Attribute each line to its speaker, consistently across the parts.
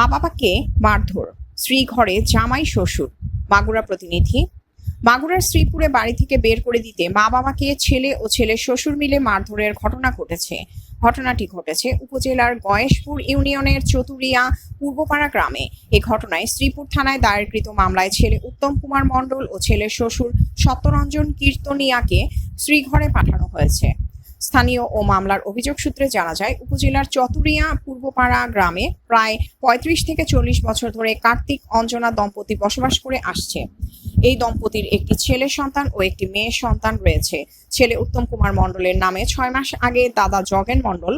Speaker 1: মা বাবাকে মারধর স্ত্রী ঘরে জামাই শ্বশুর, মাগুরা প্রতিনিধি। মাগুরার শ্রীপুরে বাড়ি থেকে বের করে দিতে মা বাবাকে ছেলে ও ছেলে শ্বশুর মিলে মারধরের ঘটনা ঘটেছে। ঘটনাটি ঘটেছে উপজেলার গয়েশপুর ইউনিয়নের চতুরিয়া, পূর্বপাড়া গ্রামে। এ ঘটনায় শ্রীপুর থানায় দায়েরকৃত মামলায় ছেলে উত্তম কুমার মণ্ডল ও ছেলের শ্বশুর সত্যরঞ্জন কীর্তনিয়াকে শ্রীঘরে পাঠানো হয়েছে। স্থানীয় ও মামলার অভিযোগ সূত্রে জানা যায়, উপজেলার চতুরিয়া পূর্বপাড়া গ্রামে প্রায় পঁয়ত্রিশ থেকে চল্লিশ বছর ধরে কার্তিক অঞ্জনা দম্পতি বসবাস করে আসছে। এই দম্পতির একটি ছেলে সন্তান ও একটি মেয়ে সন্তান রয়েছে। ছেলে উত্তম কুমার মণ্ডলের নামে ছয় মাস আগে দাদা জগেন মণ্ডল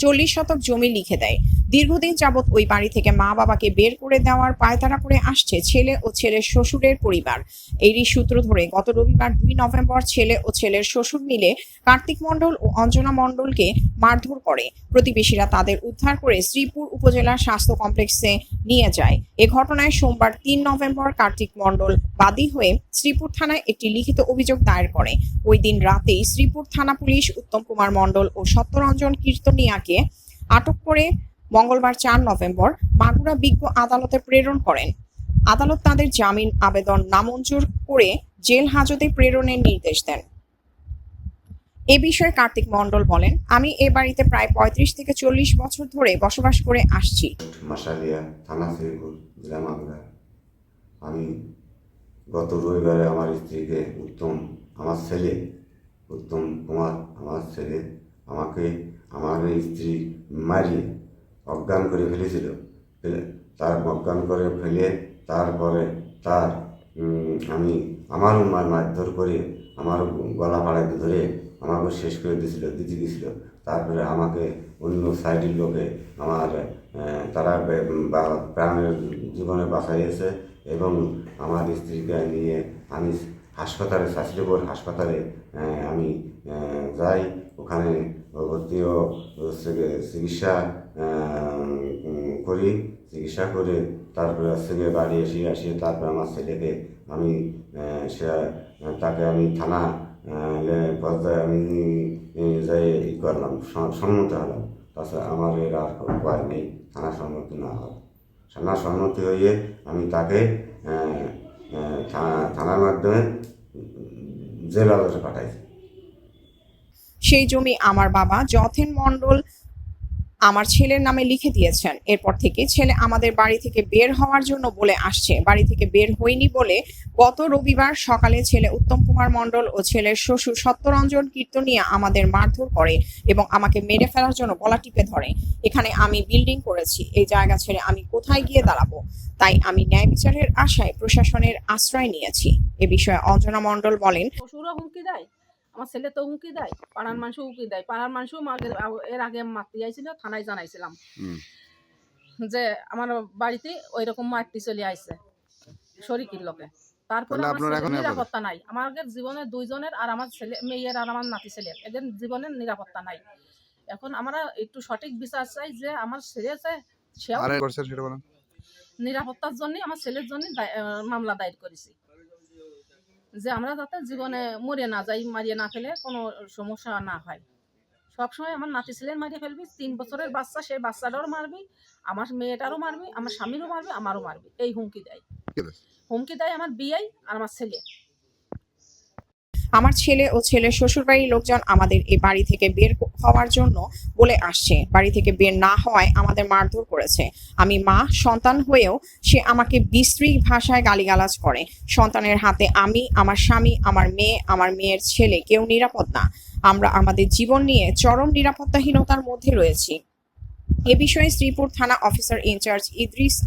Speaker 1: চল্লিশ শতক জমি লিখে দেয়। দীর্ঘদিন যাবৎ ওই বাড়ি থেকে মা বাবাকে বের করে দেওয়ার পায়তারা করে আসছে ছেলে ও ছেলের শ্বশুরের পরিবার। এরই সূত্র ধরে গত রবিবার দুই নভেম্বর ছেলে ও ছেলের শ্বশুর মিলে কার্তিক মণ্ডল ও অঞ্জনা মণ্ডলকে মারধর করে। প্রতিবেশীরা তাদের উদ্ধার করে শ্রীপুর উপজেলার স্বাস্থ্য কমপ্লেক্সে নিয়ে যায়। এ ঘটনায় সোমবার তিন নভেম্বর কার্তিক মণ্ডল বাদী হয়ে শ্রীপুর থানায় একটি লিখিত অভিযোগ দায়ের করে। ওই দিন রাতেই শ্রীপুর থানা পুলিশ উত্তম কুমার মণ্ডল ও সত্যরঞ্জন কীর্তনিয়াকে আটক করে মঙ্গলবার চার নভেম্বর মাগুরা বিজ্ঞ আদালতে প্রেরণ করেন। আদালত তাদের জামিন, আবেদন নামঞ্জুর করে জেল হাজতে প্রেরণের নির্দেশ দেন। এ বিষয়ে কার্তিক মণ্ডল বলেন, আমি এ বাড়িতে প্রায় পঁয়ত্রিশ থেকে চল্লিশ বছর ধরে বসবাস করে আসছি।
Speaker 2: আমি গত রবিবারে আমার স্ত্রীকে উত্তম, আমার ছেলে, উত্তম কুমার, আমার ছেলে, আমাকে, আমার স্ত্রী মারিয়ে অজ্ঞান করে ফেলেছিল। তার অজ্ঞান করে ফেলে তারপরে তার আমি আমারও মা- মারধর করে আমার গলা পাড়াতে ধরে আমাকে শেষ করে দিয়েছিল, দিতে দিয়েছিল। তারপরে আমাকে অন্য সাইডের লোকে আমার তারা প্রাণের জীবনে বাঁচাইয়েছে এবং আমার স্ত্রীকে নিয়ে আমি হাসপাতালে শাস্ত্রীপুর হাসপাতালে আমি যাই। ওখানে ভর্তি ও হচ্ছে গিয়ে চিকিৎসা করি, চিকিৎসা করে তারপরে গিয়ে বাড়ি এসে আসি তারপরে আমার ছেলেকে আমি সে, তাকে আমি থানা পর্যায়ে আমি যাই ই করলাম সম্মত হলাম। তাছাড়া আমার এর আর উপায় নেই, থানা সম্মতি না হওয়া থানা সম্মতি হয়ে আমি তাকে থানার মাধ্যমে জেল আদালতে পাঠাইছি।
Speaker 1: সেই জমি আমার বাবা যথেন মণ্ডল আমার ছেলের নামে লিখে দিয়েছেন। এরপর থেকে ছেলে আমাদের বাড়ি থেকে বের হওয়ার জন্য বলে আসছে। বাড়ি থেকে বের হয়নি বলে গত রবিবার সকালে ছেলে উত্তম কুমার মণ্ডল ও ছেলের শ্বশুর সত্যরঞ্জন কীর্তনিয়া আমাদের মারধর করে এবং আমাকে মেরে ফেলার জন্য গলা টিপে ধরে। এখানে আমি বিল্ডিং করেছি। এই জায়গা ছেড়ে আমি কোথায় গিয়ে দাঁড়াবো? তাই আমি ন্যায় বিচারের আশায় প্রশাসনের আশ্রয় নিয়েছি। এ বিষয়ে অঞ্জনা মণ্ডল বলেন
Speaker 3: শ্বশুরও হুমকি দেয়? আমার ছেলে তো হুমকি দেয় পাড়ার মানুষও হুমকি দেয় পাড়ার মানুষও এর আগে মারতে যাইছিল থানায় জানাইছিলাম। যে আমার বাড়িতে ওই রকম মারতে চলে আইছে শরিকির লোকে। তারপরে আমার নিরাপত্তা নাই। আমার জীবনে দুইজনের আর আমার ছেলে মেয়ের আর আমার নাতি ছেলের এদের জীবনের নিরাপত্তা নাই। এখন আমরা একটু সঠিক বিচার চাই যে আমার ছেলে যে সেও নিরাপত্তার জন্য আমার ছেলের জন্য মামলা দায়ের করেছি। যে আমরা যাতে জীবনে মরে না যাই মারিয়ে না ফেলে কোনো সমস্যা না হয়। সবসময় আমার নাতি ছেলের মারিয়ে ফেলবি তিন বছরের বাচ্চা সে বাচ্চাটারও মারবি আমার মেয়েটারও মারবি আমার স্বামীরও মারবি আমারও মারবি। এই হুমকি দেয়। হুমকি দেয় আমার বিয়াই আর আমার ছেলে।
Speaker 1: আমার ছেলে ও ছেলের শ্বশুরবাড়ির লোকজন আমাদের এই বাড়ি থেকে বের হওয়ার জন্য বলে আসছে। বাড়ি থেকে বের না হওয়ায় আমাদের মারধর করেছে। আমি মা সন্তান হয়েও সে আমাকে বিশ্রী ভাষায় গালিগালাজ করে। সন্তানের হাতে আমি, আমার স্বামী, আমার মেয়ে, আমার মেয়ের ছেলে কেউ নিরাপদ না। আমরা আমাদের জীবন নিয়ে চরম নিরাপত্তাহীনতার মধ্যে রয়েছি। এ বিষয়ে শ্রীপুর থানা অফিসার ইনচার্জ ইদ্রিস